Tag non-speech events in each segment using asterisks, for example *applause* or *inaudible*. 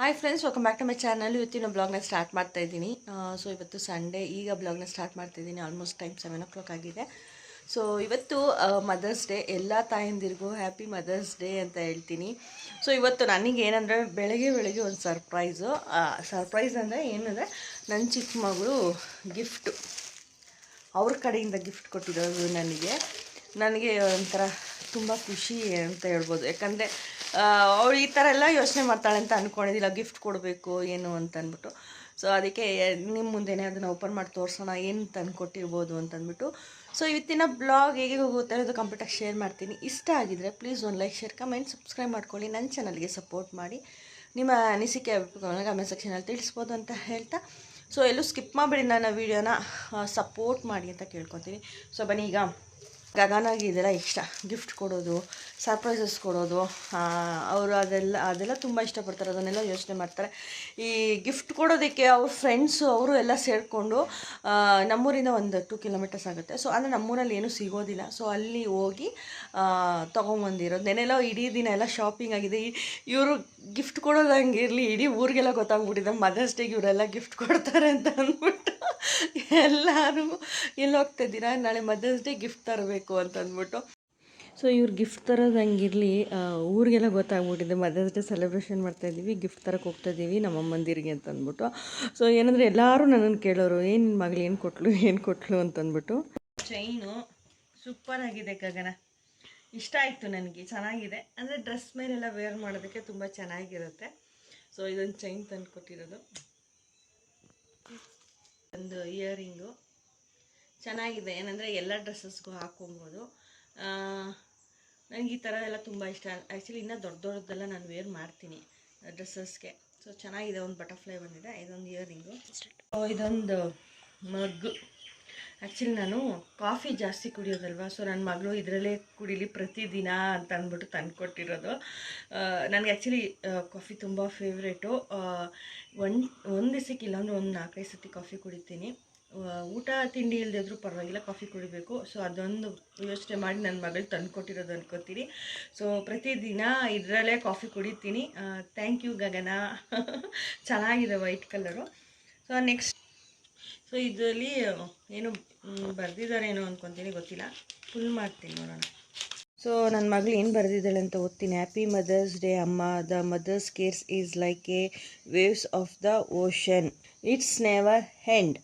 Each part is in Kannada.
Hi friends welcome back to my channel ಇವತ್ತಿನ ಬ್ಲಾಗ್ನ ಸ್ಟಾರ್ಟ್ ಮಾಡ್ತಾ ಇದ್ದೀನಿ. ಸೊ ಇವತ್ತು ಸಂಡೇ ಈಗ ಬ್ಲಾಗ್ನ ಸ್ಟಾರ್ಟ್ ಮಾಡ್ತಾ ಇದ್ದೀನಿ. Almost time seven o'clock ಆಗಿದೆ. ಸೊ ಇವತ್ತು ಮದರ್ಸ್ ಡೇ ಎಲ್ಲ ತಾಯಂದಿರಿಗೂ ಹ್ಯಾಪಿ ಮದರ್ಸ್ ಡೇ ಅಂತ ಹೇಳ್ತೀನಿ. ಸೊ ಇವತ್ತು ನನಗೆ ಏನಂದರೆ, ಬೆಳಗ್ಗೆ ಬೆಳಗ್ಗೆ ಒಂದು ಸರ್ಪ್ರೈಸು ಸರ್ಪ್ರೈಸ್ ಅಂದರೆ ಏನಂದರೆ ನನ್ನ ಚಿಕ್ಕ ಮಗಳು ಗಿಫ್ಟು ಅವ್ರ ಕಡೆಯಿಂದ ಗಿಫ್ಟ್ ಕೊಟ್ಟಿರೋದು ನನಗೆ. ನನಗೆ ಒಂಥರ ತುಂಬ ಖುಷಿ ಅಂತ ಹೇಳ್ಬೋದು. ಯಾಕಂದರೆ ಅವಳು ಈ ಥರ ಎಲ್ಲ ಯೋಚನೆ ಮಾಡ್ತಾಳೆ ಅಂತ ಅಂದ್ಕೊಂಡಿದ್ದಿಲ್ಲ ಗಿಫ್ಟ್ ಕೊಡಬೇಕು, ಏನು ಅಂತ ಅಂದ್ಬಿಟ್ಟು. ಸೊ ಅದಕ್ಕೆ ನಿಮ್ಮ ಮುಂದೆನೇ ಅದನ್ನು ಓಪನ್ ಮಾಡಿ ತೋರಿಸೋಣ, ಏನು ತಂದು ಕೊಟ್ಟಿರ್ಬೋದು ಅಂತ ಅಂದ್ಬಿಟ್ಟು. ಸೊ ಇವತ್ತಿನ ಬ್ಲಾಗ್ ಹೇಗೆ ಹೋಗುತ್ತೆ ಅನ್ನೋದು ಕಂಪ್ಲೀಟಾಗಿ ಶೇರ್ ಮಾಡ್ತೀನಿ. ಇಷ್ಟ ಆಗಿದರೆ ಪ್ಲೀಸ್ ಒಂದು ಲೈಕ್ ಶೇರ್ ಕಮೆಂಟ್ ಸಬ್ಸ್ಕ್ರೈಬ್ ಮಾಡ್ಕೊಳ್ಳಿ. ನನ್ನ ಚಾನಲ್ಗೆ ಸಪೋರ್ಟ್ ಮಾಡಿ. ನಿಮ್ಮ ಅನಿಸಿಕೆ ಕಮೆಂಟ್ ಸೆಕ್ಷನಲ್ಲಿ ತಿಳಿಸ್ಬೋದು ಅಂತ ಹೇಳ್ತಾ. ಸೊ ಎಲ್ಲೂ ಸ್ಕಿಪ್ ಮಾಡಬೇಡಿ ನನ್ನ ವೀಡಿಯೋನ ಸಪೋರ್ಟ್ ಮಾಡಿ ಅಂತ ಕೇಳ್ಕೊತೀನಿ. ಸೊ ಬನ್ನಿ ಈಗ. ಗಗನಾಗಿ ಇದೆಲ್ಲ ಇಷ್ಟ. ಗಿಫ್ಟ್ ಕೊಡೋದು ಸರ್ಪ್ರೈಸಸ್ ಕೊಡೋದು ಅವರು ಅದೆಲ್ಲ ಅದೆಲ್ಲ ತುಂಬ ಇಷ್ಟಪಡ್ತಾರೆ. ಅದನ್ನೆಲ್ಲ ಯೋಚನೆ ಮಾಡ್ತಾರೆ. ಈ ಗಿಫ್ಟ್ ಕೊಡೋದಕ್ಕೆ ಅವ್ರ ಫ್ರೆಂಡ್ಸು ಅವರು ಎಲ್ಲ ಸೇರಿಕೊಂಡು ನಮ್ಮೂರಿಂದ ಒಂದು ಟೂ ಕಿಲೋಮೀಟರ್ಸ್ ಆಗುತ್ತೆ. ಸೊ ಅಂದರೆ ನಮ್ಮೂರಲ್ಲಿ ಏನೂ ಸಿಗೋದಿಲ್ಲ. ಸೊ ಅಲ್ಲಿ ಹೋಗಿ ತೊಗೊಂಬಂದಿರೋದು. ನೆನೆಲ್ಲ ಇಡೀ ದಿನ ಎಲ್ಲ ಶಾಪಿಂಗ್ ಆಗಿದೆ. ಇವರು ಗಿಫ್ಟ್ ಕೊಡೋದು ಇರಲಿ, ಇಡೀ ಊರಿಗೆಲ್ಲ ಗೊತ್ತಾಗ್ಬಿಟ್ಟಿದೆ. ಮದರ್ಸ್ ಡೇಗೆ ಇವರೆಲ್ಲ ಗಿಫ್ಟ್ ಕೊಡ್ತಾರೆ ಅಂತ ಅಂದ್ಬಿಟ್ಟು. *laughs* ಎಲ್ಲರೂ ಎಲ್ಲಿ ಹೋಗ್ತಿದ್ದೀರಾ? ನಾಳೆ ಮದರ್ಸ್ ಡೇ ಗಿಫ್ಟ್ ತರಬೇಕು ಅಂತ ಅಂದ್ಬಿಟ್ಟು. ಸೊ ಇವ್ರು ಗಿಫ್ಟ್ ತರೋದು ಹಂಗಿರಲಿ ಊರಿಗೆಲ್ಲ ಗೊತ್ತಾಗ್ಬಿಟ್ಟಿದೆ. ಮದರ್ಸ್ ಡೇ ಸೆಲೆಬ್ರೇಷನ್ ಮಾಡ್ತಾಯಿದ್ದೀವಿ ಗಿಫ್ಟ್ ತರಕ್ಕೆ ಹೋಗ್ತಾಯಿದ್ದೀವಿ ನಮ್ಮ ಅಮ್ಮಂದಿರಿಗೆ ಅಂತ ಅಂದ್ಬಿಟ್ಟು. ಸೊ ಏನಂದರೆ ಎಲ್ಲರೂ ನನ್ನನ್ನು ಕೇಳೋರು ಏನು ಮಗಳು ಏನು ಕೊಟ್ಲು ಏನು ಕೊಟ್ಲು ಅಂತ ಅಂದ್ಬಿಟ್ಟು. ಚೈನು ಸೂಪರ್ ಆಗಿದೆ ಗಗನ. ಇಷ್ಟ ಆಯಿತು ನನಗೆ ಚೆನ್ನಾಗಿದೆ. ಅಂದರೆ ಡ್ರೆಸ್ ಮೇಲೆಲ್ಲ ವೇರ್ ಮಾಡೋದಕ್ಕೆ ತುಂಬ ಚೆನ್ನಾಗಿರುತ್ತೆ. ಸೊ ಇದೊಂದು ಚೈನ್ ತಂದು ಕೊಟ್ಟಿರೋದು ಒಂದು ಇಯರಿಂಗು ಚೆನ್ನಾಗಿದೆ. ಏನಂದರೆ ಎಲ್ಲ ಡ್ರೆಸ್ಸಸ್ಗೂ ಹಾಕೊಬೋದು. ನನಗೆ ಈ ಥರ ಎಲ್ಲ ತುಂಬ ಇಷ್ಟ. ಆ್ಯಕ್ಚುಲಿ ಇನ್ನೂ ದೊಡ್ಡ ದೊಡ್ಡದೆಲ್ಲ ನಾನು ವೇರ್ ಮಾಡ್ತೀನಿ ಡ್ರೆಸ್ಸಸ್ಗೆ ಸೊ ಚೆನ್ನಾಗಿದೆ. ಒಂದು ಬಟರ್ಫ್ಲೈ ಬಂದಿದೆ. ಇದೊಂದು ಇಯರಿಂಗು ಇದೊಂದು ಮಗ್ಗು. ಆ್ಯಕ್ಚುಲಿ ನಾನು ಕಾಫಿ ಜಾಸ್ತಿ ಕುಡಿಯೋದಲ್ವ? ಸೊ ನನ್ನ ಮಗಳು ಇದರಲ್ಲೇ ಕುಡೀಲಿ ಪ್ರತಿದಿನ ಅಂತ ಅಂದ್ಬಿಟ್ಟು ತಂದು ಕೊಟ್ಟಿರೋದು ನನಗೆ ಆ್ಯಕ್ಚುಲಿ ಕಾಫಿ ತುಂಬ ಫೇವ್ರೇಟು ಒಂದು ಒಂದು ದಿವಸಕ್ಕೆ ಇಲ್ಲಾಂದ್ರೆ ಒಂದು ನಾಲ್ಕೈದು ಸತಿ ಕಾಫಿ ಕುಡಿತೀನಿ. ಊಟ ತಿಂಡಿ ಇಲ್ಲದಿದ್ರೂ ಪರವಾಗಿಲ್ಲ ಕಾಫಿ ಕುಡಿಬೇಕು. ಸೊ ಅದೊಂದು ಯೋಚನೆ ಮಾಡಿ ನನ್ನ ಮಗಳು ತಂದು ಕೊಟ್ಟಿರೋದು ಅನ್ಕೋತೀನಿ. ಸೊ ಪ್ರತಿದಿನ ಇದರಲ್ಲೇ ಕಾಫಿ ಕುಡಿತೀನಿ. Thank you Gagana. ಚೆನ್ನಾಗಿದೆ white colour so next so ಇದರಲ್ಲಿ ಏನು ಬರೆದಿದ್ದಾರೇನೋ ಅಂದ್ಕೊತೀನಿ ಗೊತ್ತಿಲ್ಲ. ಫುಲ್ ಮಾಡ್ತೀನಿ ನೋಡೋಣ. ಸೊ ನನ್ನ ಮಗಳು ಏನು ಬರೆದಿದ್ದಾಳೆ ಅಂತ ಓದ್ತೀನಿ. ಹ್ಯಾಪಿ ಮದರ್ಸ್ ಡೇ ಅಮ್ಮ. The mother's cares is like a waves of the ocean it's never end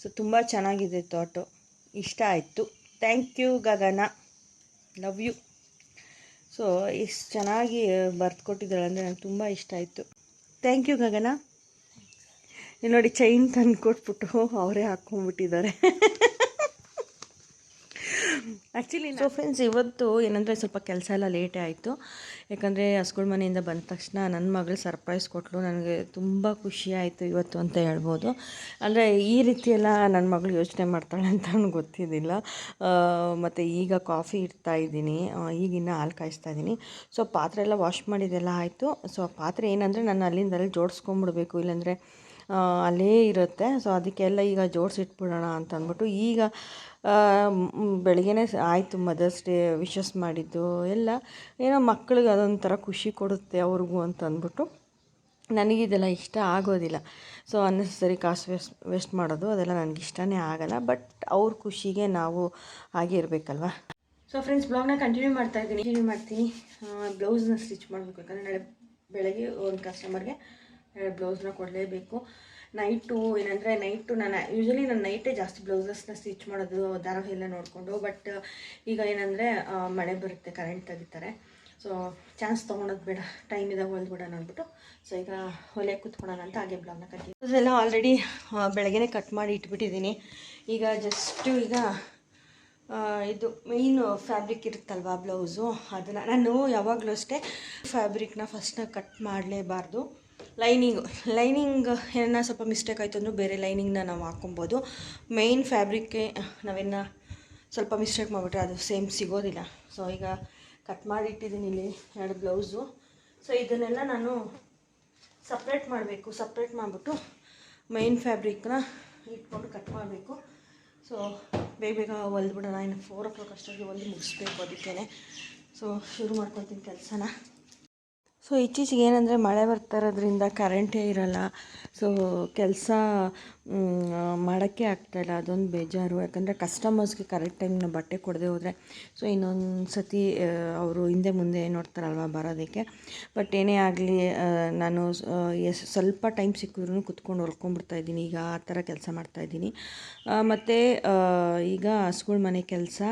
so ತುಂಬ ಚೆನ್ನಾಗಿದೆ ಥಾಟು ಇಷ್ಟ ಆಯಿತು. Thank you Gagana. Love you so ಇಷ್ಟು ಚೆನ್ನಾಗಿ ಬರೆದು ಕೊಟ್ಟಿದ್ದಾಳೆ ಅಂದರೆ ನನಗೆ ತುಂಬ ಇಷ್ಟ ಆಯಿತು. Thank you Gagana. ನೋಡಿ ಚೈನ್ ತಂದು ಕೊಟ್ಬಿಟ್ಟು ಅವರೇ ಹಾಕ್ಕೊಂಡ್ಬಿಟ್ಟಿದ್ದಾರೆ. ಆ್ಯಕ್ಚುಲಿ ಸೊ ಫ್ರೆಂಡ್ಸ್ ಇವತ್ತು ಏನಂದರೆ ಸ್ವಲ್ಪ ಕೆಲಸ ಎಲ್ಲ ಲೇಟೇ ಆಯಿತು. ಯಾಕಂದರೆ ಹಸ್ಗಳ ಮನೆಯಿಂದ ಬಂದ ತಕ್ಷಣ ನನ್ನ ಮಗಳು ಸರ್ಪ್ರೈಸ್ ಕೊಟ್ಟಳು ನನಗೆ ತುಂಬ ಖುಷಿ ಆಯಿತು ಇವತ್ತು ಅಂತ ಹೇಳ್ಬೋದು. ಅಂದರೆ ಈ ರೀತಿಯೆಲ್ಲ ನನ್ನ ಮಗಳು ಯೋಚನೆ ಮಾಡ್ತಾಳೆ ಅಂತ ನನಗೆ ಗೊತ್ತಿದ್ದಿಲ್ಲ. ಮತ್ತು ಈಗ ಕಾಫಿ ಇಡ್ತಾ ಇದ್ದೀನಿ. ಈಗಿನ್ನ ಹಾಲು ಕಾಯಿಸ್ತಾ ಇದ್ದೀನಿ. ಸೊ ಪಾತ್ರೆ ಎಲ್ಲ ವಾಶ್ ಮಾಡಿದೆಲ್ಲ ಆಯಿತು. ಸೊ ಪಾತ್ರೆ ಏನಂದರೆ ನಾನು ಅಲ್ಲಿಂದಲೇ ಜೋಡಿಸ್ಕೊಂಬಿಡ್ಬೇಕು ಇಲ್ಲಾಂದರೆ ಅಲ್ಲೇ ಇರುತ್ತೆ. ಸೊ ಅದಕ್ಕೆಲ್ಲ ಈಗ ಜೋಡಿಸಿಟ್ಬಿಡೋಣ ಅಂತ ಅಂದ್ಬಿಟ್ಟು ಈಗ ಬೆಳಗ್ಗೆನೇ ಆಯಿತು ಮದರ್ಸ್ ಡೇ ವಿಶಸ್ ಮಾಡಿದ್ದು ಎಲ್ಲ. ಏನೋ ಮಕ್ಳಿಗೆ ಅದೊಂಥರ ಖುಷಿ ಕೊಡುತ್ತೆ ಅವ್ರಿಗೂ ಅಂತ ಅಂದ್ಬಿಟ್ಟು ನನಗಿದೆಲ್ಲ ಇಷ್ಟ ಆಗೋದಿಲ್ಲ. ಸೊ ಅನ್ನೆಸರಿ ಕಾಸು ವೇಸ್ಟ್ ವೇಸ್ಟ್ ಮಾಡೋದು ಅದೆಲ್ಲ ನನಗೆ ಇಷ್ಟನೇ ಆಗೋಲ್ಲ. ಬಟ್ ಅವ್ರ ಖುಷಿಗೆ ನಾವು ಹಾಗೆ ಇರಬೇಕಲ್ವ? ಸೊ ಫ್ರೆಂಡ್ಸ್ ಬ್ಲಾಗ್ನ ಕಂಟಿನ್ಯೂ ಮಾಡ್ತಾ ಇದ್ದೀನಿ. ಮಾಡ್ತೀನಿ. ಬ್ಲೌಸ್ನ ಸ್ಟಿಚ್ ಮಾಡಬೇಕು. ಯಾಕಂದರೆ ನಾಳೆ ಬೆಳಗ್ಗೆ ಒಂದು ಕಸ್ಟಮರ್ಗೆ ಬ್ಲೌಸ್ನ ಕೊಡಲೇಬೇಕು. ನೈಟು ಏನಂದರೆ ನೈಟು ನಾನು ಯೂಶ್ವಲಿ ನಾನು ನೈಟೇ ಜಾಸ್ತಿ ಬ್ಲೌಸಸ್ನ ಸ್ಟಿಚ್ ಮಾಡೋದು ಧಾರಾವಾಹಿ ಎಲ್ಲ ನೋಡಿಕೊಂಡು ಬಟ್ ಈಗ ಏನಂದರೆ ಮಳೆ ಬರುತ್ತೆ ಕರೆಂಟ್ ತೆಗಿತಾರೆ. ಸೊ ಚಾನ್ಸ್ ತೊಗೊಳೋದು ಬೇಡ ಟೈಮ್ ಇದಾಗ ಹೊಲ್ದ್ಬಿಡೋಣ ಅಂದ್ಬಿಟ್ಟು. ಸೊ ಈಗ ಹೊಲೆ ಕೂತ್ಕೊಳ್ಳೋಣ ಅಂತ ಹಾಗೆ ಬ್ಲಾಗ್ನ ಕಟ್ಟಿ ಎಲ್ಲ ಆಲ್ರೆಡಿ ಬೆಳಗ್ಗೆ ಕಟ್ ಮಾಡಿ ಇಟ್ಬಿಟ್ಟಿದ್ದೀನಿ. ಈಗ ಜಸ್ಟು ಈಗ ಇದು ಮೇಯ್ನ್ ಫ್ಯಾಬ್ರಿಕ್ ಇರುತ್ತಲ್ವ ಬ್ಲೌಸು, ಅದನ್ನು ನಾನು ಯಾವಾಗಲೂ ಅಷ್ಟೇ ಫ್ಯಾಬ್ರಿಕ್ನ ಫಸ್ಟ್ನ ಕಟ್ ಮಾಡಲೇಬಾರ್ದು. ಲೈನಿಂಗು ಲೈನಿಂಗ್ ಏನನ್ನ ಸ್ವಲ್ಪ ಮಿಸ್ಟೇಕ್ ಆಯಿತು ಅಂದರೆ ಬೇರೆ ಲೈನಿಂಗ್ನ ನಾವು ಹಾಕೊಬೋದು. ಮೇಯ್ನ್ ಫ್ಯಾಬ್ರಿಕ್ಗೆ ನಾವೇನ ಸ್ವಲ್ಪ ಮಿಸ್ಟೇಕ್ ಮಾಡಿಬಿಟ್ರೆ ಅದು ಸೇಮ್ ಸಿಗೋದಿಲ್ಲ. ಸೊ ಈಗ ಕಟ್ ಮಾಡಿ ಇಟ್ಟಿದ್ದೀನಿ ಇಲ್ಲಿ ಎರಡು ಬ್ಲೌಸು ಸೊ ಇದನ್ನೆಲ್ಲ ನಾನು ಸಪ್ರೇಟ್ ಮಾಡಬೇಕು ಸಪ್ರೇಟ್ ಮಾಡಿಬಿಟ್ಟು ಮೈನ್ ಫ್ಯಾಬ್ರಿಕ್ನ ಇಟ್ಕೊಂಡು ಕಟ್ ಮಾಡಬೇಕು. ಸೊ ಬೇಗ ಬೇಗ ಹೊಲ್ದ್ಬಿಡೋಣ ಇನ್ನು ಫೋರ್ ಓ ಕ್ಲಾಕ್ ಅಷ್ಟಾಗಿ ಹೊಲ್ದು ಮುಗಿಸ್ಬೇಕು ಅದಕ್ಕೇ ಸೊ ಶುರು ಮಾಡ್ಕೊತೀನಿ ಕೆಲಸನ. ಸೊ ಇತ್ತೀಚೆಗೆ ಏನಂದರೆ ಮಳೆ ಬರ್ತಾ ಇರೋದ್ರಿಂದ ಕರೆಂಟೇ ಇರಲ್ಲ. ಸೊ ಕೆಲಸ ಮಾಡೋಕ್ಕೆ ಆಗ್ತಾಯಿಲ್ಲ ಅದೊಂದು ಬೇಜಾರು. ಯಾಕಂದರೆ ಕಸ್ಟಮರ್ಸ್ಗೆ ಕರೆಕ್ಟ್ ಟೈಮ್ನ ಬಟ್ಟೆ ಕೊಡದೆ ಹೋದರೆ ಸೊ ಇನ್ನೊಂದು ಸತಿ ಅವರು ಹಿಂದೆ ಮುಂದೆ ನೋಡ್ತಾರಲ್ವ ಬರೋದಕ್ಕೆ. ಬಟ್ ಏನೇ ಆಗಲಿ ನಾನು ಎಸ್, ಸ್ವಲ್ಪ ಟೈಮ್ ಸಿಕ್ಕಿದ್ರು ಕುತ್ಕೊಂಡು ಹೊಲ್ಕೊಂಡ್ಬಿಡ್ತಾ ಇದ್ದೀನಿ. ಈಗ ಆ ಥರ ಕೆಲಸ ಮಾಡ್ತಾಯಿದ್ದೀನಿ ಮತ್ತು ಈಗ ಹಸ್ಗಳ ಮನೆ ಕೆಲಸ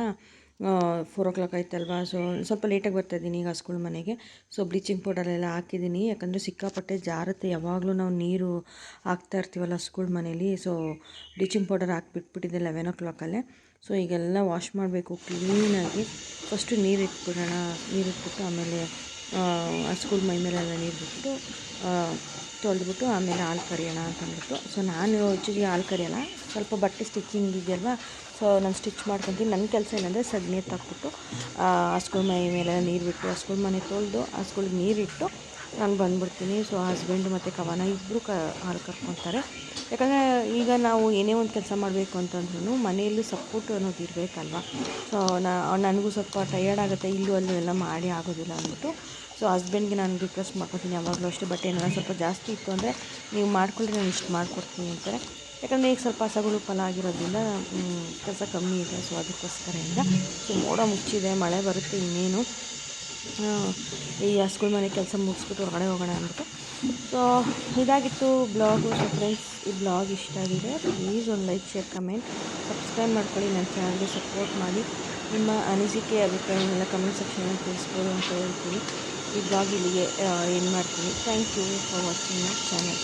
ಫೋರ್ ಓ ಕ್ಲಾಕ್ ಆಯ್ತಲ್ವಾ? ಸೊ ಸ್ವಲ್ಪ ಲೇಟಾಗಿ ಬರ್ತಾ ಇದ್ದೀನಿ ಈಗ ಹಸ್ಗಳ ಮನೆಗೆ. ಸೊ ಬ್ಲೀಚಿಂಗ್ ಪೌಡರೆಲ್ಲ ಹಾಕಿದ್ದೀನಿ. ಯಾಕಂದರೆ ಸಿಕ್ಕಾಪಟ್ಟೆ ಜಾರುತ್ತೆ. ಯಾವಾಗಲೂ ನಾವು ನೀರು ಹಾಕ್ತಾ ಇರ್ತೀವಲ್ಲ ಹಸ್ಗಳ ಮನೇಲಿ ಸೊ ಬ್ಲೀಚಿಂಗ್ ಪೌಡರ್ ಹಾಕಿಬಿಟ್ಬಿಟ್ಟಿದ್ದೆ ಲೆವೆನ್ ಓ ಕ್ಲಾಕಲ್ಲೇ ಸೊ ಈಗೆಲ್ಲ ವಾಶ್ ಮಾಡಬೇಕು ಕ್ಲೀನಾಗಿ ಫಸ್ಟು ನೀರು ಇಟ್ಬಿಡೋಣ. ನೀರು ಇಟ್ಬಿಟ್ಟು ಆಮೇಲೆ ಹಸ್ಗಳ ಮೈ ಮೇಲೆಲ್ಲ ನೀರು ಬಿಟ್ಟು ತೊಳೆದ್ಬಿಟ್ಟು ಆಮೇಲೆ ಹಾಲು ಕರಿಯೋಣ ಅಂತ ಅಂದ್ಬಿಟ್ಟು ಸೊ ನಾನು ಹೆಚ್ಚಿಗೆ ಹಾಲು ಕರಿಯೋಲ್ಲ, ಸ್ವಲ್ಪ ಬಟ್ಟೆ ಸ್ಟಿಚಿಂಗ್ ಇದೆಯಲ್ವಾ? ಸೊ ನಾನು ಸ್ಟಿಚ್ ಮಾಡ್ಕೊತೀನಿ. ನನ್ನ ಕೆಲಸ ಏನಂದರೆ ಸಗಣಿ ಎತ್ತಾಕ್ಬಿಟ್ಟು ಹಸುಗಳ ಮೈ ಮೇಲೆ ನೀರು ಬಿಟ್ಟು ಹಸುಗಳ ಮನೆ ತೊಳೆದು ಹಸ್ಗಳಿಗೆ ನೀರಿಟ್ಟು ನಾನು ಬಂದ್ಬಿಡ್ತೀನಿ. ಸೊ ಹಸ್ಬೆಂಡ್ ಮತ್ತು ಕವನ ಇಬ್ಬರು ಕ, ಹಾಲು ಕರ್ಕೊತಾರೆ. ಯಾಕಂದರೆ ಈಗ ನಾವು ಏನೇ ಒಂದು ಕೆಲಸ ಮಾಡಬೇಕು ಅಂತಂದ್ರೂ ಮನೆಯಲ್ಲೂ ಸಪೋರ್ಟ್ ಅನ್ನೋದು ಇರಬೇಕಲ್ವ? ಸೊ ನನಗೂ ಸ್ವಲ್ಪ ಟಯರ್ಡ್ ಆಗುತ್ತೆ. ಇಲ್ಲೂ ಅಲ್ಲೂ ಎಲ್ಲ ಮಾಡಿ ಆಗೋದಿಲ್ಲ ಅಂದ್ಬಿಟ್ಟು. ಸೊ ಹಸ್ಬೆಂಡ್ಗೆ ನಾನು ರಿಕ್ವೆಸ್ಟ್ ಮಾಡ್ಕೊತೀನಿ ಯಾವಾಗಲೂ ಅಷ್ಟೇ. ಬಟ್ ಏನಾರ ಸ್ವಲ್ಪ ಜಾಸ್ತಿ ಇತ್ತು ಅಂದರೆ ನೀವು ಮಾಡ್ಕೊಳ್ಳಿ ನಾನು ಇಷ್ಟು ಮಾಡ್ಕೊಡ್ತೀನಿ ಅಂತಾರೆ. ಯಾಕಂದರೆ ಈಗ ಸ್ವಲ್ಪ ಹಸಗಳು ಫಲ ಆಗಿರೋದ್ರಿಂದ ಕೆಲಸ ಕಮ್ಮಿ ಇದೆ. ಸೊ ಅದಕ್ಕೋಸ್ಕರದಿಂದ. ಸೊ ಮೋಡ ಮುಚ್ಚಿದೆ, ಮಳೆ ಬರುತ್ತೆ ಇನ್ನೇನು. ಈ ಹಸ್ಗಳ ಮನೆ ಕೆಲಸ ಮುಗಿಸ್ಬಿಟ್ಟು ಹೊರಗಡೆ ಹೋಗೋಣ ಅಂದ್ಬಿಟ್ಟು. ಸೊ ಇದಾಗಿತ್ತು ಬ್ಲಾಗು ಸೊ ಫ್ರೆಂಡ್ಸ್ ಈ ಬ್ಲಾಗ್ ಇಷ್ಟ ಆಗಿದೆ ಪ್ಲೀಸ್ ಒಂದು ಲೈಕ್ ಶೇರ್ ಕಮೆಂಟ್ ಸಬ್ಸ್ಕ್ರೈಬ್ ಮಾಡ್ಕೊಳ್ಳಿ, ನನ್ನ ಚಾನಲ್ಗೆ ಸಪೋರ್ಟ್ ಮಾಡಿ. ನಿಮ್ಮ ಅನಿಸಿಕೆ ಅಭಿಪ್ರಾಯನೆಲ್ಲ ಕಮೆಂಟ್ ಸೆಕ್ಷನಲ್ಲಿ ತಿಳಿಸ್ಬೋದು ಅಂತ ಹೇಳ್ತೀನಿ. ಈ ಬ್ಲಾಗ್ ಇಲ್ಲಿಗೆ ಏನು ಮಾಡ್ತೀನಿ. Thank you for watching my channel